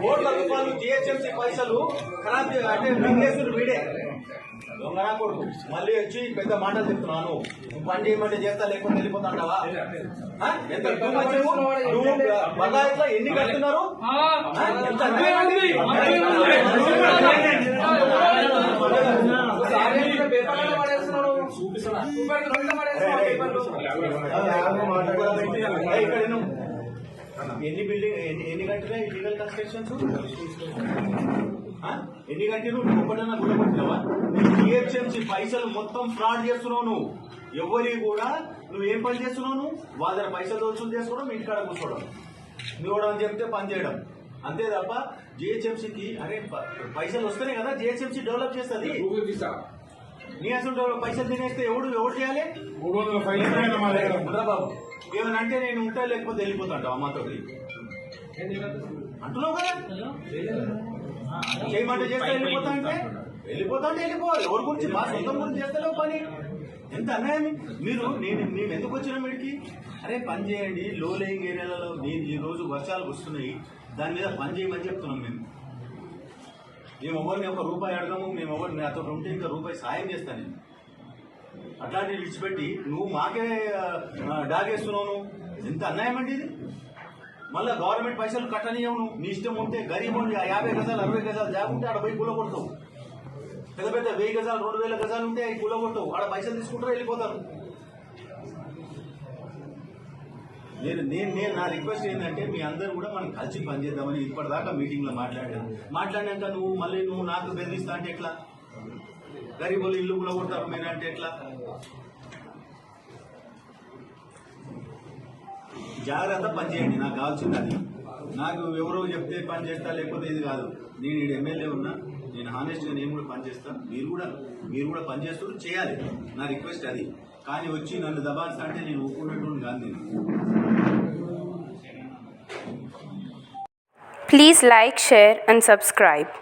కోట్ల రూపాయలు జిహెచ్ఎంసీ పైసలు ఖరాబ్ అంటే మింగేసుడు వీడే దొంగరా కొడుకు మళ్ళీ వచ్చి పెద్ద మాటలు చెప్తున్నాను నువ్వు పని చేయమంటే చేస్తా లేకుండా వెళ్ళిపోతాంటావా ఎంత నువ్వు ఎన్ని కడుతున్నారు ఎన్ని బిల్డింగ్ ఎన్ని ఎన్ని కట్టినా ఇల్లీగల్ కన్స్ట్రక్షన్స్ ఎన్ని ఒక్కటన్నా కూడా కొట్టినావా? జిహెచ్ఎంసీ పైసలు మొత్తం ఫ్రాడ్ చేస్తున్నావు నువ్వు. ఎవరి కూడా నువ్వు ఏం పని చేస్తున్నావు నువ్వు? వాళ్ళ దగ్గర పైసలు వసూలు చేసుకోవడం ఇంటికాడ కూర్చోవడం. నువ్వు అని చెప్తే పని చేయడం. అంతే తప్ప జిహెచ్ఎంసీకి అరే పైసలు వస్తేనే కదా జిహెచ్ఎంసీ డెవలప్ చేస్తుంది. నీ అసలు పైసలు తినేస్తే ఎవడు ఎవడు చేయాలి? మూడు వందల ఉండరా బాబు ఏమన్నా అంటే నేను ఉంటా లేకపోతే వెళ్ళిపోతాంట అమ్మతో అంటున్నావు కదా? చేయమంటే చేస్తే వెళ్ళిపోతా అంటే వెళ్ళిపోతా అంటే వెళ్ళిపోవాలి. ఎవరి గురించి మా సొంతం గురించి చేస్తలేవు పని. ఎంత అన్యాయం? మీరు నేను మేము ఎందుకు వచ్చినాం వీడికి అరే పని చేయండి. లో లేయింగ్ ఏరియాలలో నేను ఈ రోజు వర్షాలు వస్తున్నాయి దాని మీద పని చేయమని చెప్తున్నాం మేము. మేము ఎవరిని ఒక రూపాయి అడగము మేము ఎవరిని నాతో ఉంటే ఇంకా రూపాయి సాయం చేస్తాను. నేను అట్లాంటి విడిచిపెట్టి నువ్వు మాకే డాగేస్తున్నావు ఎంత అన్యాయం అండి ఇది? మళ్ళీ గవర్నమెంట్ పైసలు కట్టనీయవు నువ్వు. నీ ఇష్టం ఉంటే గరీబ్ ఉండి ఆ యాభై గజాలు అరవై గజాలు జాగుంటే ఆడ పోయి కూల కొడతావు. పెద్ద పెద్ద వెయ్యి గజాలు రెండు వేల గజాలు ఉంటే అవి కూల ఆడ పైసలు తీసుకుంటారు వెళ్ళిపోతారు? నేను నేను నేను నా రిక్వెస్ట్ ఏంటంటే మీ అందరూ కూడా మనం కలిసి పనిచేద్దామని ఇప్పటిదాకా మీటింగ్లో మాట్లాడాను. మాట్లాడినాక నువ్వు మళ్ళీ నువ్వు నాకు బెదిరిస్తా అంటే ఎట్లా? గరీబులు ఇల్లు కూడా కొడతారు మీరంటే అంటే ఎట్లా? జాగ్రత్త పనిచేయండి నాకు కావాల్సింది అది. నాకు ఎవరో చెప్తే పని చేస్తా లేకపోతే ఇది కాదు. నేను ఈడు ఎమ్మెల్యే ఉన్నా నేను హానెస్ట్గా నేను కూడా పనిచేస్తాను మీరు కూడా మీరు కూడా పనిచేస్తారు చేయాలి. నా రిక్వెస్ట్ అది. కానీ వచ్చి నన్ను దబాల్సా అంటే నేను ఒప్పుకున్నట్టు కాదు నేను. Like share and subscribe.